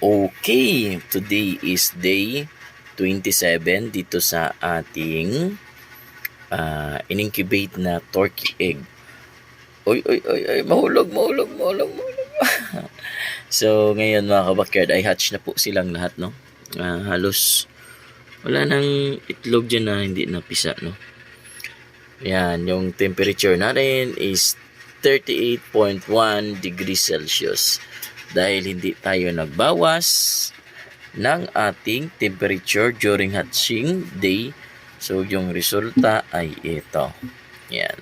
Okay, today is day 27 dito sa ating ah, in-incubate na turkey egg. Oy, oy, oy, oy, mahulog, mahulog, mahulog, mahulog. so, ngayon mga kabakyard, ay hatch na po silang lahat, no? Ah, halos wala nang itlog dyan na hindi napisa, no? Yan, yung temperature natin is 38.1 degrees Celsius. Dahil hindi tayo nagbawas ng ating temperature during hatching day. So, yung resulta ay ito. Yan.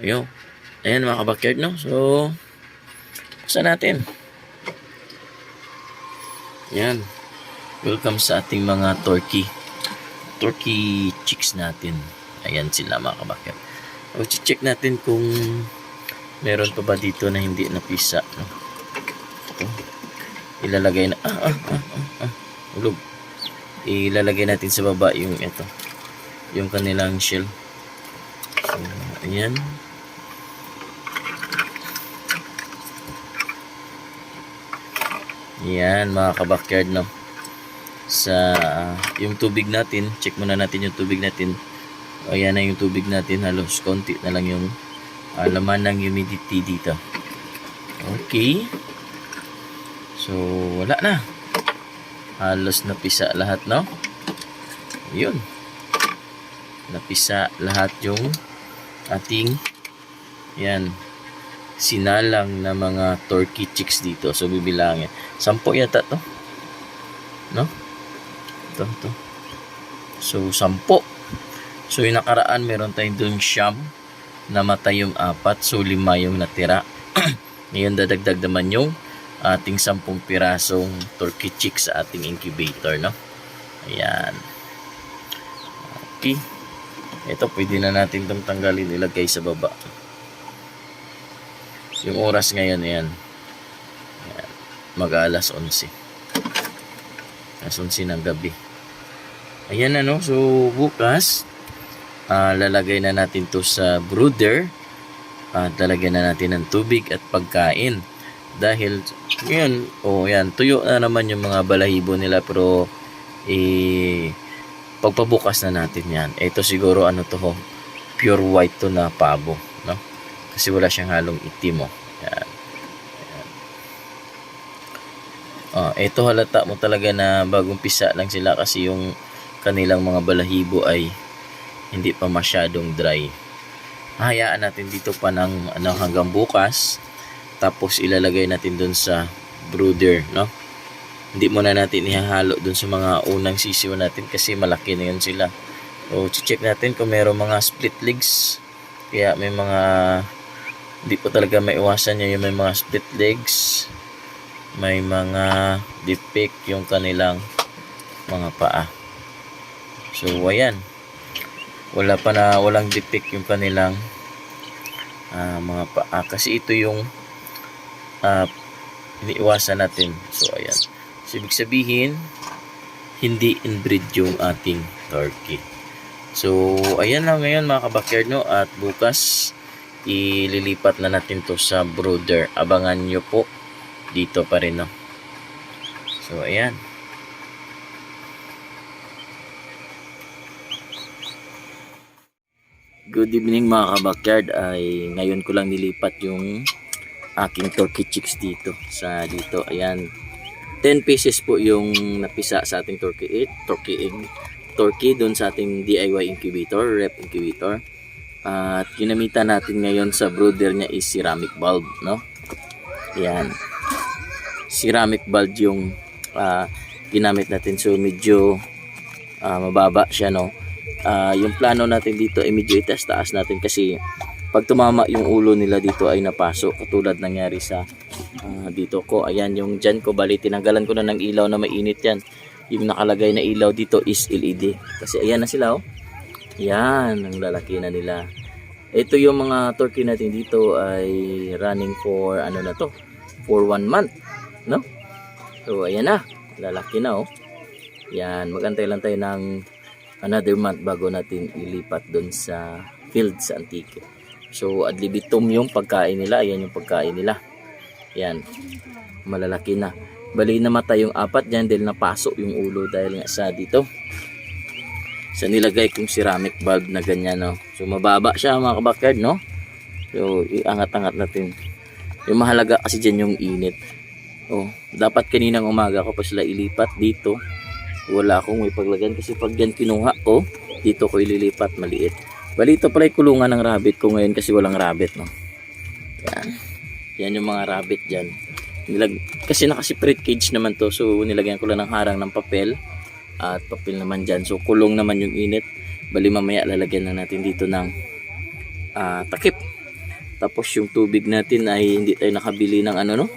Ayun. Ayan mga kabakyard, no? So, buksan natin. Yan. Welcome sa ating mga turkey. Turkey chicks natin. Ayan sila mga kabakyard. O, check natin kung meron pa ba dito na hindi napisa. No? Ilalagay na, ah, ah, ah, ah, ah. Ilalagay natin sa baba yung ito. Yung kanilang shell. So, ayan. Yan mga kabakyard no. Sa yung tubig natin, check muna natin yung tubig natin. O yan na yung tubig natin, halos konti na lang yung ah, laman ng humidity dito. Okay. So wala na. Halos napisa lahat no. Yun. Napisa lahat yung ating yan sinalang na mga turkey chicks dito. So, bibilangin. Sampo yata to. No? Ito, ito. So, sampo. So, yung nakaraan, meron tayong doon siyam. Namatay yung apat. So, lima yung natira. Ngayon, dadagdag naman yung ating sampung pirasong turkey chicks sa ating incubator, no? Ayan. Okay. Ito, pwede na natin itong tanggalin, ilagay sa baba. Yung oras ngayon, ayan. ayan. Mag-alas 11. Alas 11 ng gabi. Ayan na, no? So, bukas, ah, lalagay na natin to sa brooder. At lalagyan na natin ng tubig at pagkain. Dahil, yun, oh, yan, tuyo na naman yung mga balahibo nila, pero, eh, pagpabukas na natin yan. Ito siguro, ano to, ho, pure white to na pabo, no? Kasi wala siyang halong itim, oh. Yan. Yan. Oh, ito halata mo talaga na bagong pisa lang sila kasi yung kanilang mga balahibo ay hindi pa masyadong dry. Hayaan natin dito pa ng ano, hanggang bukas. Tapos ilalagay natin dun sa brooder, no? Hindi muna natin ihahalo dun sa mga unang sisiw natin kasi malaki na yun sila. So, check natin kung meron mga split legs. Kaya may mga hindi po talaga maiwasan niya yung may mga split legs. May mga depict yung kanilang mga paa. So, ayan. Wala pa na, walang depict yung kanilang ah, mga paa. Kasi ito yung uh, iniiwasan natin. So, ayan. So, ibig sabihin, hindi inbreed yung ating turkey. So, ayan lang ngayon mga kabakyard no. At bukas, ililipat na natin to sa brooder. Abangan nyo po dito pa rin no. So, ayan. Good evening mga kabakyard ay ngayon ko lang nilipat yung aking turkey chicks dito sa dito. Ayan. 10 pieces po yung napisa sa ating turkey egg turkey egg turkey doon sa ating DIY incubator rep incubator. At ginamitan natin ngayon sa brooder niya is ceramic bulb no? Ayan. Ceramic bulb yung ah, ginamit natin. So medyo ah, mababa siya no? Ah, yung plano natin dito ay medyo itaas taas natin kasi pag tumama yung ulo nila dito ay napasok katulad nangyari sa ah, dito ko. Ayan yung dyan ko bali tinanggalan ko na ng ilaw na mainit yan. Yung nakalagay na ilaw dito is LED kasi ayan na sila oh. Yan ang lalaki na nila. Ito yung mga turkey natin dito ay running for ano na to? For one month no? So ayan na. Lalaki na oh. Yan magantay lang tayo ng another month bago natin ilipat doon sa field sa Antique. So ad libitum yung pagkain nila, ayan yung pagkain nila. Yan. Malalaki na. Bali namatay yung apat dyan dahil napasok yung ulo dahil nga sa dito. Sa nilagay kong ceramic bulb na ganyan no. So mababa siya mga kabakyard no. So iangat-angat natin. Yung mahalaga kasi dyan yung init. Oh, dapat kaninang umaga ko pa sila ilipat dito. Wala akong may paglagan kasi pag yan kinuha ko, dito ko ililipat maliit. Bali ito pala yung kulungan ng rabbit ko ngayon kasi walang rabbit no. Yan. Yan yung mga rabbit dyan. Nilag kasi naka-separate cage naman to so nilagyan ko lang ng harang ng papel at papel naman dyan. So kulong naman yung init. Bali mamaya lalagyan na natin dito ng ah, takip. Tapos yung tubig natin ay hindi tayo nakabili ng ano no?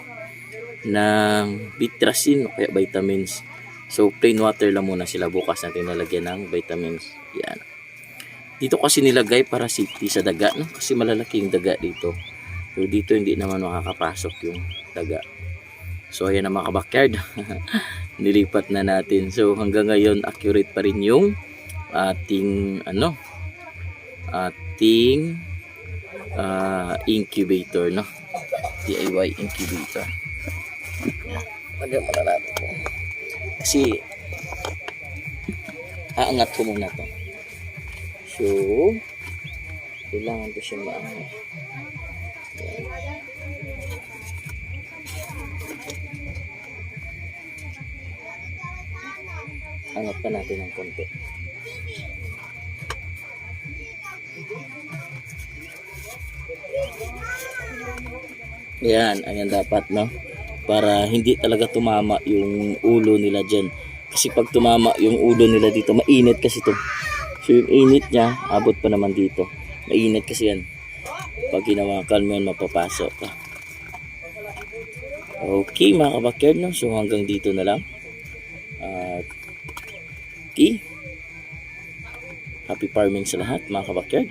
ng bitrasin o kaya vitamins. So plain water lang muna sila bukas natin lalagyan ng vitamins. Yan. Dito kasi nilagay para safety sa daga no? kasi malalaki yung daga dito. So dito hindi naman makakapasok yung daga. So ayan na mga kabakyard. Nilipat na natin. So hanggang ngayon accurate pa rin yung ating ano ating ah, incubator no. DIY incubator. Yan. Lagyan muna natin. to. Kasi aangat ko muna to. So kailangan ko siya maangat. Angat pa natin ng konti. Yan, ayan dapat, no? Para hindi talaga tumama yung ulo nila dyan. Kasi pag tumama yung ulo nila dito, mainit kasi to. So yung init niya, abot pa naman dito. Mainit kasi yan. Pag ginawakan mo yan, mapapasok ka. Okay, mga kabakyard, no? So hanggang dito na lang. At Okay. Happy farming sa lahat mga kabakyard.